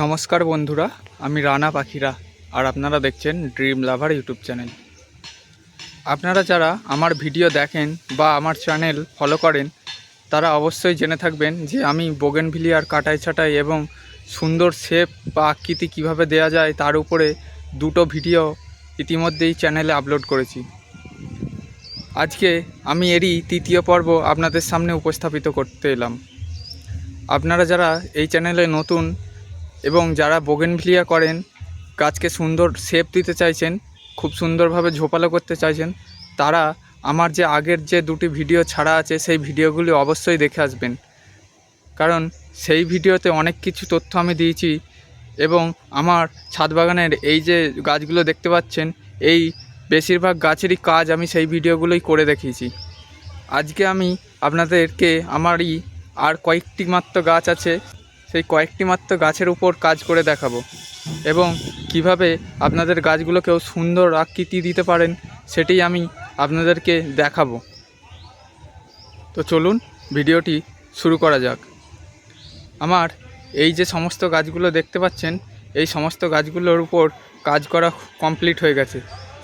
নমস্কার বন্ধুরা, আমি রানা পাখিরা, আর আপনারা দেখছেন ড্রিম লাভার ইউটিউব চ্যানেল। আপনারা যারা আমার ভিডিও দেখেন বা আমার চ্যানেল ফলো করেন, তারা অবশ্যই জেনে থাকবেন যে আমি বোগেনভিলিয়ার কাটাই ছাটাই এবং সুন্দর শেপ বা আকৃতি কীভাবে দেয়া যায় তার উপরে দুটো ভিডিও ইতিমধ্যেই চ্যানেলে আপলোড করেছি। আজকে আমি এরই তৃতীয় পর্ব আপনাদের সামনে উপস্থাপিত করতে এলাম। আপনারা যারা এই চ্যানেলে নতুন এবং যারা বোগেনভিলিয়া করেন, গাছকে সুন্দর শেপ দিতে চাইছেন, খুব সুন্দরভাবে ঝোপালো করতে চাইছেন, তারা আমার যে আগের যে দুটি ভিডিও ছাড়া আছে, সেই ভিডিওগুলি অবশ্যই দেখে আসবেন। কারণ সেই ভিডিওতে অনেক কিছু তথ্য আমি দিয়েছি এবং আমার ছাদ বাগানের এই যে গাছগুলো দেখতে পাচ্ছেন, এই বেশিরভাগ গাছেরই কাজ আমি সেই ভিডিওগুলোই করে দেখিয়েছি। আজকে আমি আপনাদেরকে আমারই আর কয়েকটি মাত্র গাছ আছে সেই কয়েকটি মাত্র গাছের উপর কাজ করে দেখাবো। এবং কীভাবে আপনাদের গাছগুলোকেও সুন্দর আকৃতি দিতে পারেন, সেটি আমি আপনাদেরকে দেখাবো। তো চলুন ভিডিওটি শুরু করা যাক। আমার এই যে সমস্ত গাছগুলো দেখতে পাচ্ছেন, এই সমস্ত গাছগুলোর উপর কাজ করা কমপ্লিট হয়ে গেছে।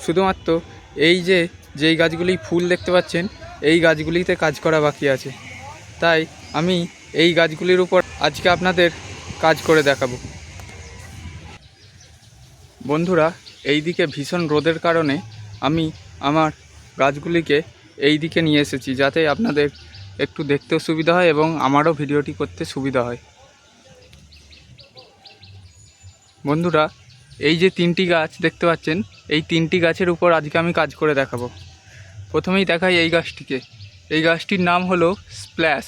শুধুমাত্র এই যে, যেই গাছগুলি ফুল দেখতে পাচ্ছেন, এই গাছগুলিতে কাজ করা বাকি আছে। তাই আমি এই গাছগুলির উপর আজকে আপনাদের কাজ করে দেখাবো। বন্ধুরা এই দিকে ভীষণ রোদের কারণে আমি আমার গাছগুলিকে এই দিকে নিয়ে এসেছি যাতে আপনাদের একটু দেখতেও সুবিধা হয় এবং আমারও ভিডিওটি করতে সুবিধা হয়। বন্ধুরা, এই যে তিনটি গাছ দেখতে পাচ্ছেন, এই তিনটি গাছের উপর আজকে আমি কাজ করে দেখাবো। প্রথমেই দেখাই এই গাছটিকে। এই গাছটির নাম হলো স্প্ল্যাশ।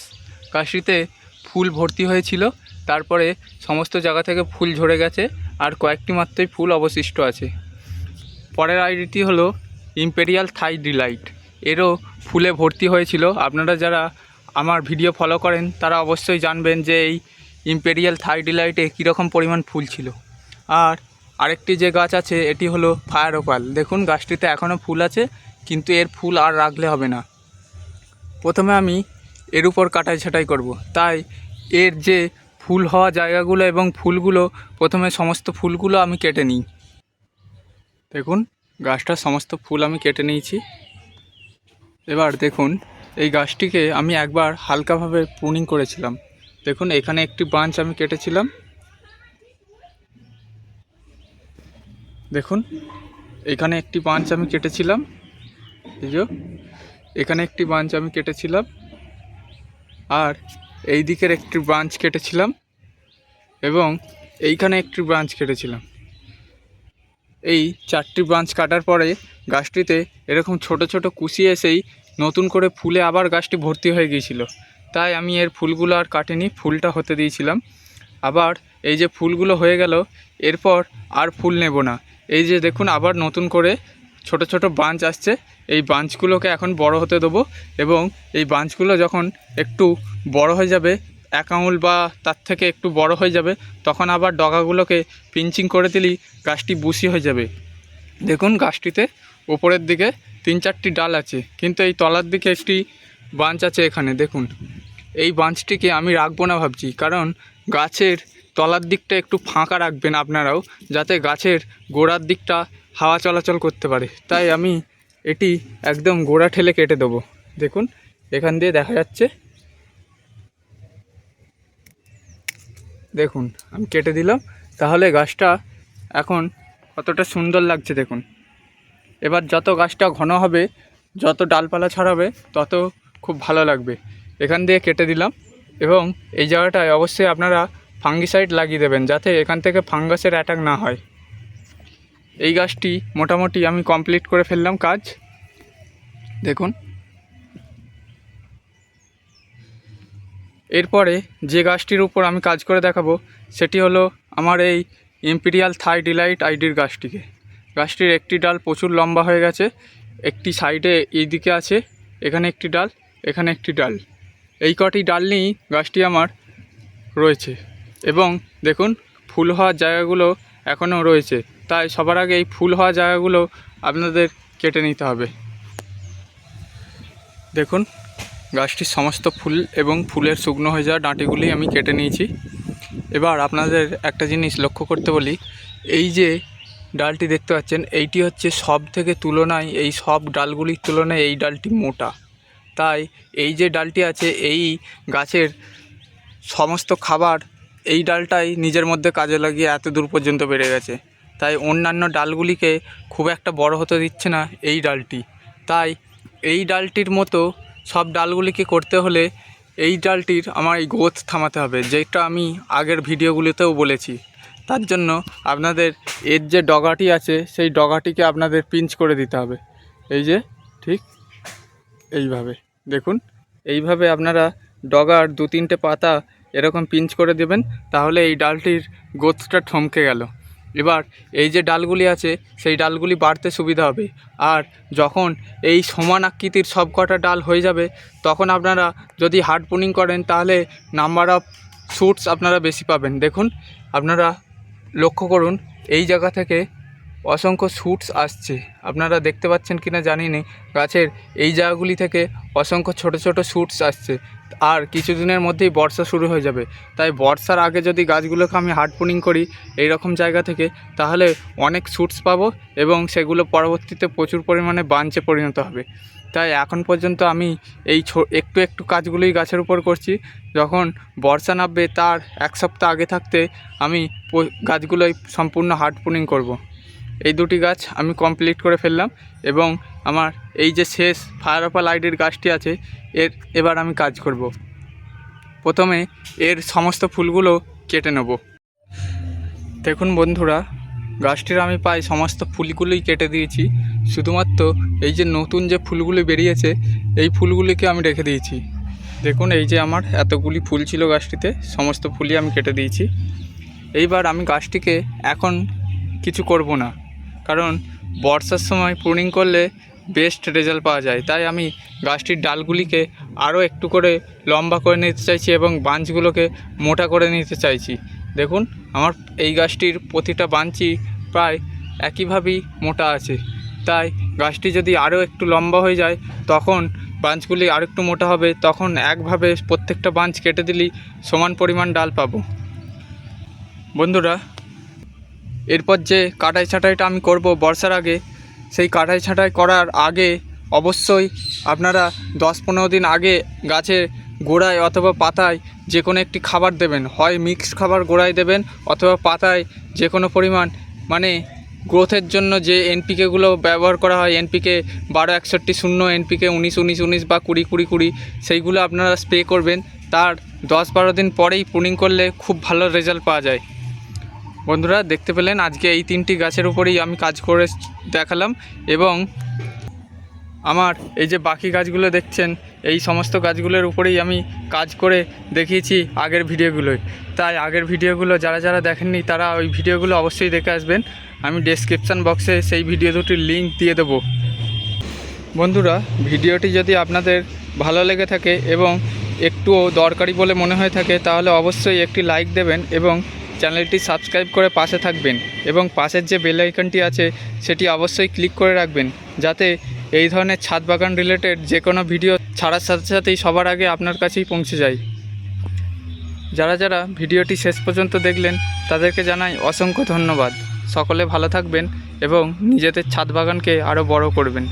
গাছটিতে ফুল ভর্তি হয়েছিল। তারপরে সমস্ত জায়গা থেকে ফুল ঝরে গেছে আর কয়েকটি মাত্রই ফুল অবশিষ্ট আছে। পরের আইডিটি হলো ইম্পেরিয়াল থাই ডিলাইট এরও ফুলে ভর্তি হয়েছিল। আপনারা যারা আমার ভিডিও ফলো করেন, তারা অবশ্যই জানবেন যে এই ইম্পেরিয়াল থাই ডিলাইটে কীরকম পরিমাণ ফুল ছিল। আর আরেকটি যে গাছ আছে, এটি হলো ফায়ার ওপাল দেখুন, গাছটিতে এখনও ফুল আছে, কিন্তু এর ফুল আর রাখলে হবে না। প্রথমে আমি এর উপর কাটাই ছাটাই করব। তাই এর যে ফুল হওয়া জায়গাগুলো এবং ফুলগুলো, প্রথমে সমস্ত ফুলগুলো আমি কেটে নিই। দেখুন, গাছটার সমস্ত ফুল আমি কেটে নিয়েছি। এবার দেখুন, এই গাছটিকে আমি একবার হালকাভাবে প্রুনিং করেছিলাম। দেখুন, এখানে একটি বাঞ্চ আমি কেটেছিলাম। দেখুন, এখানে একটি বাঞ্চ আমি কেটেছিলাম। এই যে, এখানে একটি বাঞ্চ আমি কেটেছিলাম। আর এই দিকের একটি ব্রাঞ্চ কেটেছিলাম এবং এইখানে একটি ব্রাঞ্চ কেটেছিলাম। এই চারটি ব্রাঞ্চ কাটার পরে গাছটিতে এরকম ছোট ছোট কুশি এসেই নতুন করে ফুলে আবার গাছটি ভর্তি হয়ে গিয়েছিল। তাই আমি এর ফুলগুলো আর কাটিনি, ফুলটা হতে দিয়েছিলাম। আবার এই যে ফুলগুলো হয়ে গেল, এরপর আর ফুল নেব না। এই যে দেখুন, আবার নতুন করে ছোট ছোট বাঞ্চ আসছে। এই বাঞ্চগুলোকে এখন বড় হতে দেবো এবং এই বাঞ্চগুলো যখন একটু বড় হয়ে যাবে, এক আঙুল বা তার থেকে একটু বড় হয়ে যাবে, তখন আবার ডগাগুলোকে পিঞ্চিং করে দিলেই গাছটি বুশি হয়ে যাবে। দেখুন গাছটিতে ওপরের দিকে তিন চারটি ডাল আছে, কিন্তু এই তলার দিকে একটি বাঞ্চ আছে এখানে, দেখুন। এই বাঞ্চটিকে আমি রাখব না ভাবছি, কারণ গাছের তলার দিকটা একটু ফাঁকা রাখবেন আপনারাও, যাতে গাছের গোড়ার দিকটা হাওয়া চলাচল করতে পারে। তাই আমি এটি একদম গোড়া ঠেলে কেটে দেবো। দেখুন, এখান দিয়ে দেখা যাচ্ছে। দেখুন, আমি কেটে দিলাম। তাহলে গাছটা এখন কতটা সুন্দর লাগছে দেখুন। এবার যত গাছটা ঘন হবে, যত ডালপালা ছড়াবে, তত খুব ভালো লাগবে। এখান দিয়ে কেটে দিলাম এবং এই জায়গাটায় অবশ্যই আপনারা ফাঙ্গিসাইড লাগিয়ে দেবেন, যাতে এখান থেকে ফাঙ্গাসের অ্যাটাক না হয়। এই গাছটি মোটামুটি আমি কমপ্লিট করে ফেললাম কাজ। দেখুন। এরপরে যে গাছটির উপর আমি কাজ করে দেখাবো, সেটি হলো আমার এই ইম্পিরিয়াল থাই ডিলাইট আইডির গাছটিকে। গাছটির একটি ডাল প্রচুর লম্বা হয়ে গেছে, একটি সাইডে এই দিকে আছে, এখানে একটি ডাল, এখানে একটি ডাল। এই কটি ডাল নিয়েই গাছটি আমার রয়েছে। এবং দেখুন, ফুল হওয়ার জায়গাগুলো এখনও রয়েছে। তাই সবার আগে এই ফুল হওয়া জায়গাগুলো আপনাদের কেটে নিতে হবে। দেখুন, গাছটির সমস্ত ফুল এবং ফুলের শুকনো হয়ে যাওয়া ডাঁটিগুলি আমি কেটে নিয়েছি। এবার আপনাদের একটা জিনিস লক্ষ্য করতে বলি, এই যে ডালটি দেখতে পাচ্ছেন, এইটি হচ্ছে সব থেকে তুলনায়, এই সব ডালগুলির তুলনায় এই ডালটি মোটা। তাই এই যে ডালটি আছে, এই গাছের সমস্ত খাবার এই ডালটাই নিজের মধ্যে কাজে লাগিয়ে এত দূর পর্যন্ত বেড়ে গেছে। তাই অন্যান্য ডালগুলিকে খুব একটা বড় হতে দিচ্ছে না এই ডালটি। তাই এই ডালটির মতো সব ডালগুলিকে করতে হলে এই ডালটির আমার এই গ্রোথ থামাতে হবে, যেটা আমি আগের ভিডিওগুলিতেও বলেছি। তার জন্য আপনাদের এর যে ডগাটি আছে, সেই ডগাটিকে আপনাদের পিঞ্চ করে দিতে হবে। এই যে, ঠিক এইভাবে। দেখুন, এইভাবে আপনারা ডগার দু তিনটে পাতা এরকম পিঞ্চ করে দেবেন, তাহলে এই ডালটির গোথটা থমকে গেল। এবার এই যে ডালগুলি আছে, সেই ডালগুলি বাড়তে সুবিধা হবে। আর যখন এই সমান আকৃতির সব কটা ডাল হয়ে যাবে, তখন আপনারা যদি হার্ড পুনিং করেন, তাহলে নাম্বার অফ শ্যুটস আপনারা বেশি পাবেন। দেখুন, আপনারা লক্ষ্য করুন, এই জায়গা থেকে অসংখ্য শ্যুটস আসছে। আপনারা দেখতে পাচ্ছেন কি না জানি না গাছের এই জায়গাগুলি থেকে অসংখ্য ছোট ছোট শ্যুটস আসছে। আর কিছুদিনের মধ্যেই বর্ষা শুরু হয়ে যাবে। তাই বর্ষার আগে যদি গাছগুলোকে আমি হার্ড পুনিং করি এই রকম জায়গা থেকে, তাহলে অনেক শ্যুটস পাবো এবং সেগুলো পরবর্তীতে প্রচুর পরিমাণে বাঞ্চে পরিণত হবে। তাই এখন পর্যন্ত আমি এই একটু একটু কাজগুলোই গাছের উপর করছি। যখন বর্ষা নামবে তার এক সপ্তাহ আগে থাকতে আমি গাছগুলোই সম্পূর্ণ হার্ড পুনিং করব। এই দুটি গাছ আমি কমপ্লিট করে ফেললাম এবং আমার এই যে শেষ ফায়ার অফ লাইটের গাছটি আছে, এর এবার আমি কাজ করব। প্রথমে এর সমস্ত ফুলগুলো কেটে নেব। দেখুন বন্ধুরা, গাছটির আমি প্রায় সমস্ত ফুলগুলোই কেটে দিয়েছি। শুধুমাত্র এই যে নতুন যে ফুলগুলি বেরিয়েছে, এই ফুলগুলিকে আমি রেখে দিয়েছি। দেখুন এই যে আমার এতগুলি ফুল ছিল গাছটিতে, সমস্ত ফুলই আমি কেটে দিয়েছি। এইবার আমি গাছটিকে এখন কিছু করব না। কারণ বর্ষার সময় প্রুনিং করলে বেস্ট রেজাল্ট পাওয়া যায়। তাই আমি গাছটির ডালগুলিকে আরও একটু করে লম্বা করে নিতে চাইছি এবং বাঞ্চগুলোকে মোটা করে নিতে চাইছি। দেখুন, আমার এই গাছটির প্রতিটা বাঞ্চি প্রায় একইভাবেই মোটা আছে। তাই গাছটি যদি আরও একটু লম্বা হয়ে যায়, তখন বাঞ্চগুলি আরও একটু মোটা হবে। তখন একভাবে প্রত্যেকটা বাঞ্চ কেটে দিলেই সমান পরিমাণ ডাল পাবো। বন্ধুরা এরপর যে কাটাই ছাঁটাইটা আমি করব বর্ষার আগে, সেই কাটাই ছাঁটাই করার আগে অবশ্যই আপনারা দশ পনেরো দিন আগে গাছের গোড়ায় অথবা পাতায় যে কোনো একটি খাবার দেবেন। হয় মিক্সড খাবার গোড়ায় দেবেন অথবা পাতায় যে কোনো পরিমাণ। মানে গ্রোথের জন্য যে এনপিকেগুলো ব্যবহার করা হয় এনপিকে বারো, একষট্টি, শূন্য এনপিকে উনিশ উনিশ উনিশ বা কুড়ি কুড়ি কুড়ি, সেইগুলো আপনারা স্প্রে করবেন। তার দশ বারো দিন পরেই পুনিং করলে খুব ভালো রেজাল্ট পাওয়া যায়। বন্ধুরা দেখতে পেলেন আজকে এই তিনটি গাছের উপরেই আমি কাজ করে দেখালাম এবং আমার এই যে বাকি গাছগুলো দেখছেন, এই সমস্ত গাছগুলোর উপরেই আমি কাজ করে দেখিয়েছি আগের ভিডিওগুলোয়। তাই আগের ভিডিওগুলো যারা যারা দেখেননি, তারা ওই ভিডিওগুলো অবশ্যই দেখে আসবেন। আমি ডেসক্রিপশান বক্সে সেই ভিডিও দুটির লিঙ্ক দিয়ে দেবো। বন্ধুরা, ভিডিওটি যদি আপনাদের ভালো লেগে থাকে এবং একটুও দরকারি বলে মনে হয়ে থাকে, তাহলে অবশ্যই একটি লাইক দেবেন এবং চ্যানেলটি সাবস্ক্রাইব করে পাশে থাকবেন এবং পাশের যে বেল আইকনটি আছে, সেটি অবশ্যই ক্লিক করে রাখবেন। যাতে এই ধরনের ছাদ বাগান রিলেটেড যে কোনো ভিডিও ছাড়ার সাথে সাথেই সবার আগে আপনার কাছেই পৌঁছে যায়। যারা যারা ভিডিওটি শেষ পর্যন্ত দেখলেন, তাদেরকে জানাই অসংখ্য ধন্যবাদ। সকলে ভালো থাকবেন এবং নিজেদের ছাদ বাগানকে আরও বড় করবেন।